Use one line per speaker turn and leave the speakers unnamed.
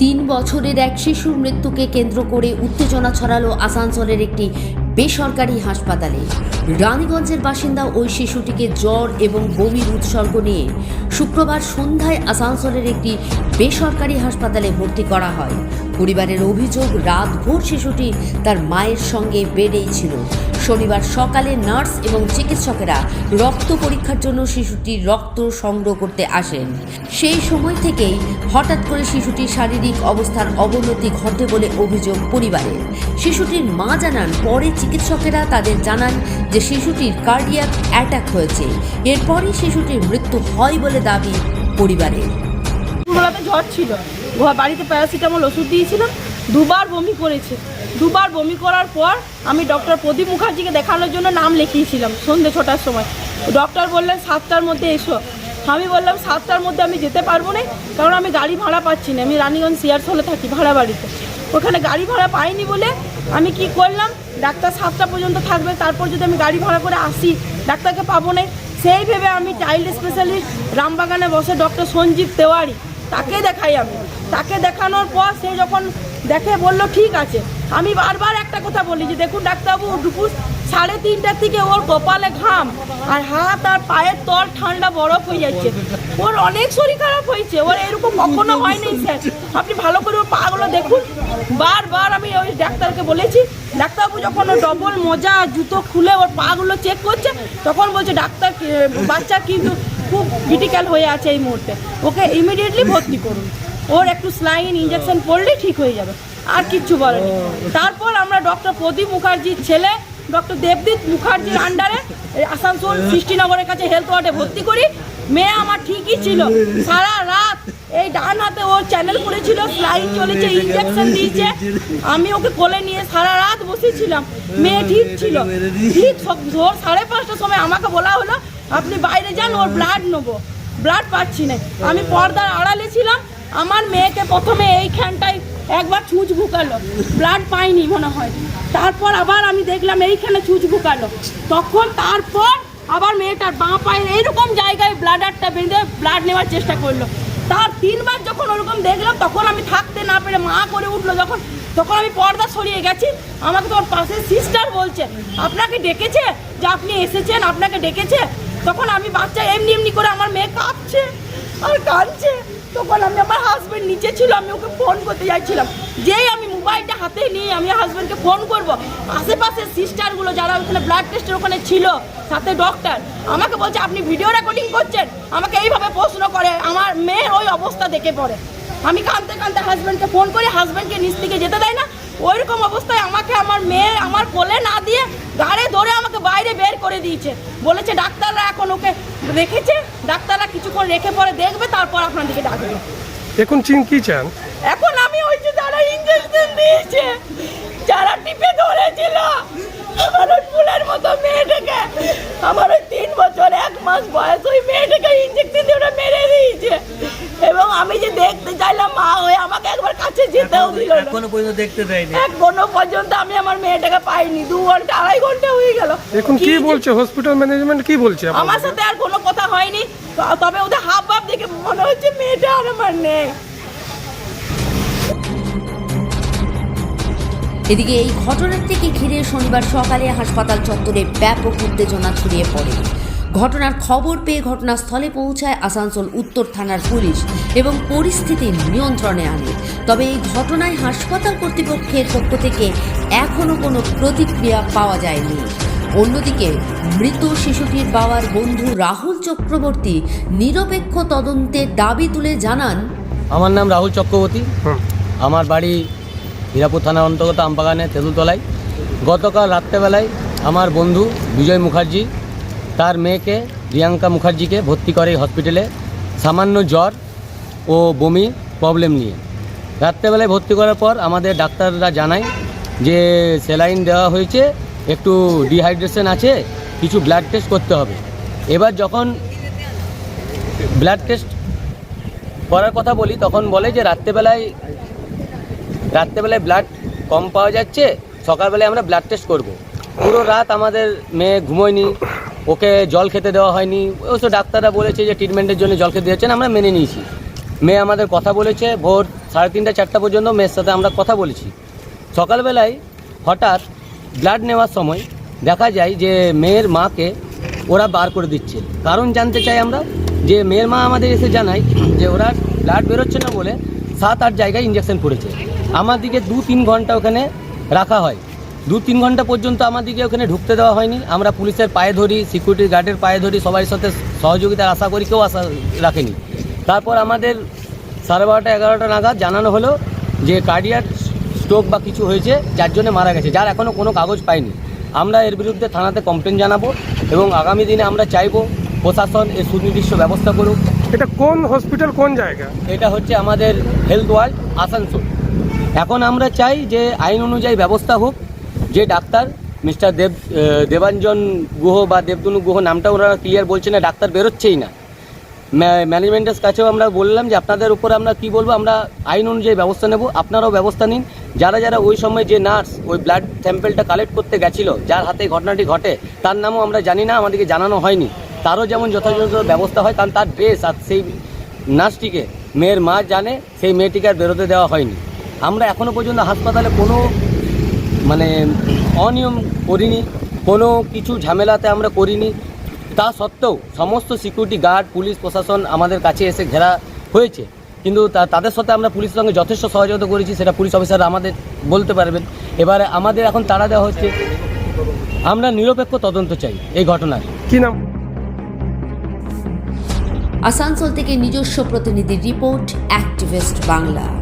তিন বছরের এক শিশুর মৃত্যুকে কেন্দ্র করে উত্তেজনা ছড়ালো আসানসোলের একটি বেসরকারি হাসপাতালে। রানীগঞ্জের বাসিন্দা ওই শিশুটিকে জ্বর এবং বমির উৎসর্গ নিয়ে শুক্রবার সন্ধ্যায় আসানসোলের একটি বেসরকারি হাসপাতালে ভর্তি করা হয়। পরিবারের অভিযোগ, রাতভর শিশুটি তার মায়ের সঙ্গে বেডেই ছিল। শনিবার সকালে নার্স এবং চিকিৎসকেরা রক্ত পরীক্ষার জন্য শিশুটির রক্ত সংগ্রহ করতে আসেন। সেই সময় থেকেই হঠাৎ করে শিশুটির শারীরিক অবস্থার অবনতি ঘটে বলে অভিযোগ পরিবারের। শিশুটির মা জানান, পরে চিকিৎসকেরা তাদের জানান যে শিশুটির কার্ডিয়াক অ্যাটাক হয়েছে। এরপরই শিশুটির মৃত্যু হয় বলে দাবি পরিবারের।
জ্বর ছিল। বাড়িতে প্যারাসিটামল ওষুধ দিয়েছিলাম, দুবার বমি করেছে। দুবার বমি করার পর আমি ডক্টর প্রদীপ মুখার্জিকে দেখানোর জন্য নাম লিখিয়েছিলাম সন্ধ্যে ছটার সময়। ডক্টর বললেন, সাতটার মধ্যে এসো। আমি বললাম, সাতটার মধ্যে আমি যেতে পারব না, কারণ আমি গাড়ি ভাড়া পাচ্ছি না। আমি রানীগঞ্জ সিয়ার্স হলে থাকি ভাড়া বাড়িতে। ওখানে গাড়ি ভাড়া পাইনি বলে আমি কি করলাম? ডাক্তার সাতটা পর্যন্ত থাকবে, তারপর যদি আমি গাড়ি ভাড়া করে আসি, ডাক্তারকে পাবো না। সেই ভেবে আমি চাইল্ড স্পেশালিস্ট রামবাগানে বসে ডক্টর সঞ্জীব তেওয়ারি তাকে দেখাই আমি। তাকে দেখানোর পর সে যখন দেখে, বলল, ঠিক আছে। আমি বারবার একটা কথা বলি যে, দেখুন, ডাক্তারবাবু, দুপুর সাড়ে তিনটার থেকে ওর কপালে ঘাম আর হাত আর পায়ের তল ঠান্ডা বরফ হয়ে যাচ্ছে। ওর অনেক শরীর খারাপ হয়েছে। ওর এরকম কখনো হয়নি, স্যার। আপনি ভালো করে ওর পাগুলো দেখুন। বারবার আমি ওই ডাক্তারকে বলেছি, ডাক্তারবাবু, যখন ও ডবল মোজা জুতো খুলে ওর পাগুলো চেক করছে, তখন বলছে, ডাক্তার বাচ্চা কিন্তু খুব ক্রিটিক্যাল হয়ে আছে এই মুহূর্তে। ওকে ইমিডিয়েটলি ভর্তি করুন। ওর একটু স্লাইন ইঞ্জেকশন পড়লেই ঠিক হয়ে যাবে। আর কিচ্ছু বলেনি। তারপর আমরা ডক্টর প্রদীপ মুখার্জির ছেলে ডক্টর দেবদীপ মুখার্জির আন্ডারে আসানসোল সৃষ্টিনগরের কাছে হেলথ ওয়ার্ডে ভর্তি করি। মেয়ে আমার ঠিকই ছিল। সারা রাত এই ডান হাতে ওর চ্যানেল করেছিল স্লাইন চলেছে ইঞ্জেকশন দিয়েছে। আমি ওকে কোলে নিয়ে সারা রাত বসেছিলাম। মেয়ে ঠিক ছিল। ঠিক সব- ভোর সাড়ে পাঁচটার সময় আমাকে বলা হলো আপনি বাইরে যান, ওর ব্লাড নেব। ব্লাড পাচ্ছি না। আমি পর্দার আড়ালে ছিলাম, আমার মেয়েকে প্রথমে এইখানটায় একবার ছুঁচ ভুকালো ব্লাড পাইনি মনে হয়। তারপর আবার আমি দেখলাম এইখানে ছুঁচ ভুকালো তখন তারপর আবার মেয়েটার বাঁ পায়ের এইরকম জায়গায় ব্লাডারটা বেঁধে ব্লাড নেওয়ার চেষ্টা করল। তার তিনবার যখন ওরকম দেখলাম, তখন আমি থাকতে না পেরে মা করে উঠল যখন। তখন আমি পর্দা সরিয়ে গেছি। আমাকে তোর পাশে সিস্টার বলছে, আপনাকে ডেকেছে? যে আপনি এসেছেন, আপনাকে ডেকেছে? তখন আমি বাচ্চা এমনি এমনি করে আমার মেয়ে কাঁপছে আর কাঁদছে। তখন আমি আমার হাজবেন্ড নিচে ছিল, আমি ওকে ফোন করতে যাচ্ছিলাম। যেই আমি মোবাইলটা হাতে নিয়ে আমি হাজবেন্ডকে ফোন করব। আশেপাশের সিস্টারগুলো যারা ওখানে ব্লাড টেস্টের ওখানে ছিল, সাথে ডক্টর আমাকে বলছে, আপনি ভিডিও রেকর্ডিং করছেন? আমাকে এইভাবে প্রশ্ন করে, আমার মেয়ের ওই অবস্থা দেখে পড়ে। আমি কাঁদতে কাঁদতে হাজব্যান্ডকে ফোন করি হাজব্যান্ডকে নিচ থেকে যেতে দেয় না। ওইরকম অবস্থায় আমাকে আমার মেয়ে আমার কোলে না দিয়ে গাড়ে ধরে আমাকে বাইরে বের করে দিয়েছে। বলেছে, ডাক্তাররা এখন ওকে রেখেছে, ডাক্তাররা কিছুক্ষণ রেখে পরে দেখবে, তারপর আপনাদেরকে ডাকবে।
এখন চিন কি চান?
এখন আমি ওই যে যারা ইঞ্জেকশন দিয়েছে যারা টিপে ধরেছিল আমার ওই ফুলের মতো মেয়েটাকে আমার ওই তিন বছর এক মাস বয়স ওই মেয়েটাকে ইঞ্জেকশন দিয়ে ওরা মেরে দিয়েছে। এবং আমি যে দেখতে চাইলাম মা হয়ে আমাকে একবার কাছে যেতেও দিল না।
এখনও পর্যন্ত দেখতে দেয়নি।
এখনও পর্যন্ত আমি আমার মেয়েটাকে পাইনি দু ঘণ্টা আড়াই ঘণ্টা হয়ে গেল।
এখন কি বলছে? হসপিটাল ম্যানেজমেন্ট কি বলছে?
আমার সাথে আর কোনো কথা হয়নি। তবে ওদের হাব ভাব দেখে মনে হচ্ছে মেয়েটা আর আমার নেই।
এদিকে এই ঘটনাটিকে ঘিরে শনিবার সকালে হাসপাতাল চত্বরে ব্যাপক উত্তেজনা ছড়িয়ে পড়ে। ঘটনার খবর পেয়ে ঘটনাস্থলে পৌঁছায় আসানসোল উত্তর থানার পুলিশ এবং পরিস্থিতি নিয়ন্ত্রণে আনে। তবে এই ঘটনায় হাসপাতাল কর্তৃপক্ষের পক্ষ থেকে এখনও কোনো প্রতিক্রিয়া পাওয়া যায়নি। অন্যদিকে মৃত শিশুটির বাবার বন্ধু রাহুল চক্রবর্তী নিরপেক্ষ তদন্তের দাবি তুলে জানান
আমার নাম রাহুল চক্রবর্তী। আমার বাড়ি হিরাপুর থানার অন্তর্গত আমবাগানে তেঁতুলতলায়। গতকাল রাত্রেবেলায় আমার বন্ধু বিজয় মুখার্জি তার মেয়েকে প্রিয়াঙ্কা মুখার্জিকে ভর্তি করে হসপিটালে। সামান্য জ্বর ও বমি প্রবলেম নিয়ে। রাত্রেবেলায় ভর্তি করার পর আমাদের ডাক্তাররা জানায় যে স্যালাইন দেওয়া হয়েছে। একটু ডিহাইড্রেশন আছে, কিছু ব্লাড টেস্ট করতে হবে। এবার যখন ব্লাড টেস্ট করার কথা বলি, তখন বলে যে রাত্রেবেলায় রাত্রেবেলায় ব্লাড কম পাওয়া যাচ্ছে, সকালবেলায় আমরা ব্লাড টেস্ট করব। পুরো রাত আমাদের মেয়ে ঘুমোয়নি, ওকে জল খেতে দেওয়া হয়নি অবশ্য ডাক্তাররা বলেছে যে ট্রিটমেন্টের জন্য জল খেতে দিচ্ছেন আমরা মেনে নিয়েছি। মেয়ে আমাদের কথা বলেছে, ভোর সাড়ে তিনটা, চারটা পর্যন্ত মেয়ের সাথে আমরা কথা বলেছি। সকালবেলায় হঠাৎ ব্লাড নেওয়ার সময় দেখা যায় যে মেয়ের মাকে ওরা বার করে দিচ্ছে। কারণ জানতে চাই আমরা যে মেয়ের মা আমাদের এসে জানায় যে ওরা ব্লাড বেরোচ্ছে না বলে সাত, আট জায়গায় ইঞ্জেকশন পড়েছে আমাদেরকে দু, তিন ঘণ্টা ওখানে রাখা হয়। দু, তিন ঘণ্টা পর্যন্ত আমাদেরকে ওখানে ঢুকতে দেওয়া হয়নি। আমরা পুলিশের পায়ে ধরি সিকিউরিটি গার্ডের পায়ে ধরি সবার সাথে সহযোগিতার আশা করি কেউ আশা রাখেনি। তারপর আমাদের সাড়ে বারোটা, এগারোটা নাগাদ জানানো হলো যে কার্ডিয়াক স্ট্রোক বা কিছু হয়েছে যার জন্য মারা গেছে যার এখনও কোনো কাগজ পাইনি। আমরা এর বিরুদ্ধে থানাতে কমপ্লেন জানাব এবং আগামী দিনে আমরা চাইব প্রশাসন এর সুনির্দিষ্ট ব্যবস্থা করুক।
এটা কোন হসপিটাল কোন জায়গা?
এটা হচ্ছে আমাদের হেলথ ওয়ার্ল্ড আসানসোল। এখন আমরা চাই যে আইন অনুযায়ী ব্যবস্থা হোক যে ডাক্তার মিস্টার দেব দেবাঞ্জন গুহ বা দেবদনু গুহ নামটা ওনারা ক্লিয়ার বলছে না ডাক্তার বেরোচ্ছেই না। ম্যানেজমেন্টের কাছেও আমরা বললাম যে আপনাদের উপর আমরা কি বলব আমরা আইন অনুযায়ী ব্যবস্থা নেব আপনারাও ব্যবস্থা নিন। যারা যারা ওই সময় যে নার্স ওই ব্লাড স্যাম্পেলটা কালেক্ট করতে গেছিল, যার হাতে ঘটনাটি ঘটে, তার নামও আমরা জানি না, আমাদেরকে জানানো হয়নি। তারও যেমন যথাযথ ব্যবস্থা হয়, কারণ তার ড্রেস আর সেই নার্সটিকে মেয়ের মা জানে, সেই মেয়েটিকে আর বেরোতে দেওয়া হয়নি। আমরা এখনও পর্যন্ত হাসপাতালে কোনো মানে অনিয়ম করিনি, কোনো কিছু ঝামেলাতে আমরা করিনি। তা সত্ত্বেও সমস্ত সিকিউরিটি গার্ড পুলিশ, প্রশাসন আমাদের কাছে এসে ঘেরা হয়েছে। কিন্তু তা- তাদের সাথে আমরা পুলিশের সঙ্গে যথেষ্ট সহযোগিতা করেছি সেটা পুলিশ অফিসার আমাদের বলতে পারবেন। এবারে আমাদের এখন তাড়া দেওয়া হচ্ছে। আমরা নিরপেক্ষ তদন্ত চাই এই ঘটনার।
কি নাম?
আসানসোল থেকে নিজস্ব প্রতিনিধি রিপোর্ট অ্যাক্টিভিস্ট বাংলা।